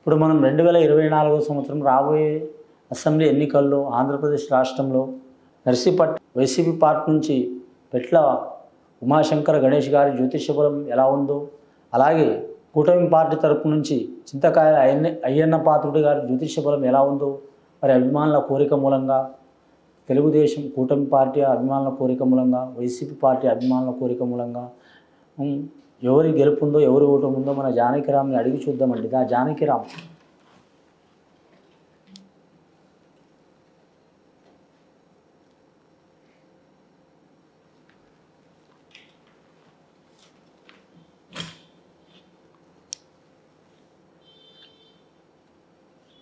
ఇప్పుడు మనం రెండు వేల ఇరవై నాలుగో సంవత్సరం రాబోయే అసెంబ్లీ ఎన్నికల్లో ఆంధ్రప్రదేశ్ రాష్ట్రంలో నర్సీపట్ వైసీపీ పార్టీ నుంచి పెట్ల ఉమాశంకర్ గణేష్ గారి జ్యోతిష్య బలం ఎలా ఉందో అలాగే కూటమి పార్టీ తరపు నుంచి చింతకాయల అయ్యన్న అయ్యన్న పాత్రుడి గారి జ్యోతిష్య బలం ఎలా ఉందో మరి అభిమానుల కోరిక మూలంగా తెలుగుదేశం కూటమి పార్టీ అభిమానుల కోరిక మూలంగా వైసీపీ పార్టీ అభిమానుల కోరిక మూలంగా ఎవరి ఎవరి గెలుపుందో ఎవరి ఓటం ఉందో మన జానకిరామ్ని అడిగి చూద్దామండి. దా జానకిరామ్.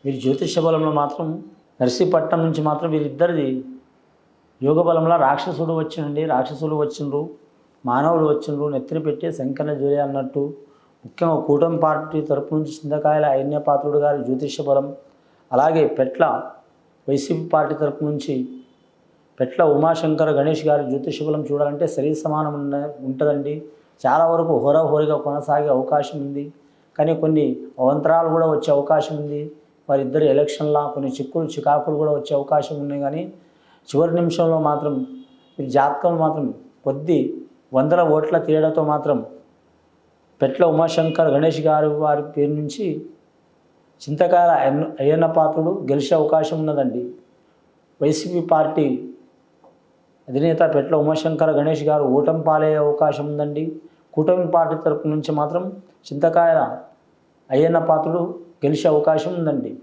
వీరి జ్యోతిష బలంలో మాత్రం నర్సీపట్నం నుంచి మాత్రం వీరిద్దరిది యోగ బలంలో రాక్షసుడు వచ్చినండి రాక్షసులు వచ్చిండ్రు. మానవులు వచ్చిండ్రు నెత్తిన పెట్టే శంకర జోలి అన్నట్టు. ముఖ్యంగా కూటమి పార్టీ తరపు నుంచి చింతకాయల ఐన్య పాత్రుడు గారి జ్యోతిష బలం. అలాగే పెట్ల వైసీపీ పార్టీ తరపు నుంచి పెట్ల ఉమాశంకర గణేష్ గారి జ్యోతిష బలం చూడాలంటే శరీర సమానం ఉన్న ఉంటుందండి. చాలా వరకు హోరాహోరీగా కొనసాగే అవకాశం ఉంది. కానీ కొన్ని అవంతరాలు కూడా వచ్చే అవకాశం ఉంది. వారిద్దరు ఎలక్షన్లా కొన్ని చిక్కులు చికాకులు కూడా వచ్చే అవకాశం ఉన్నాయి. కానీ చివరి నిమిషంలో మాత్రం జాతకం మాత్రం కొద్ది వందల ఓట్ల తేడాతో మాత్రం పెట్ల ఉమాశంకర్ గణేష్ గారి వారి పేరు నుంచి చింతకాయల అయ్యన్న- పాత్రుడు గెలిచే అవకాశం ఉన్నదండి. వైసీపీ పార్టీ అధినేత పెట్ల ఉమాశంకర గణేష్ గారు ఓటమి పాలయ్యే అవకాశం ఉందండి. కూటమి పార్టీ తరపు నుంచి మాత్రం చింతకాయల అయ్యన్న పాత్రుడు గెలిచే అవకాశం ఉందండి.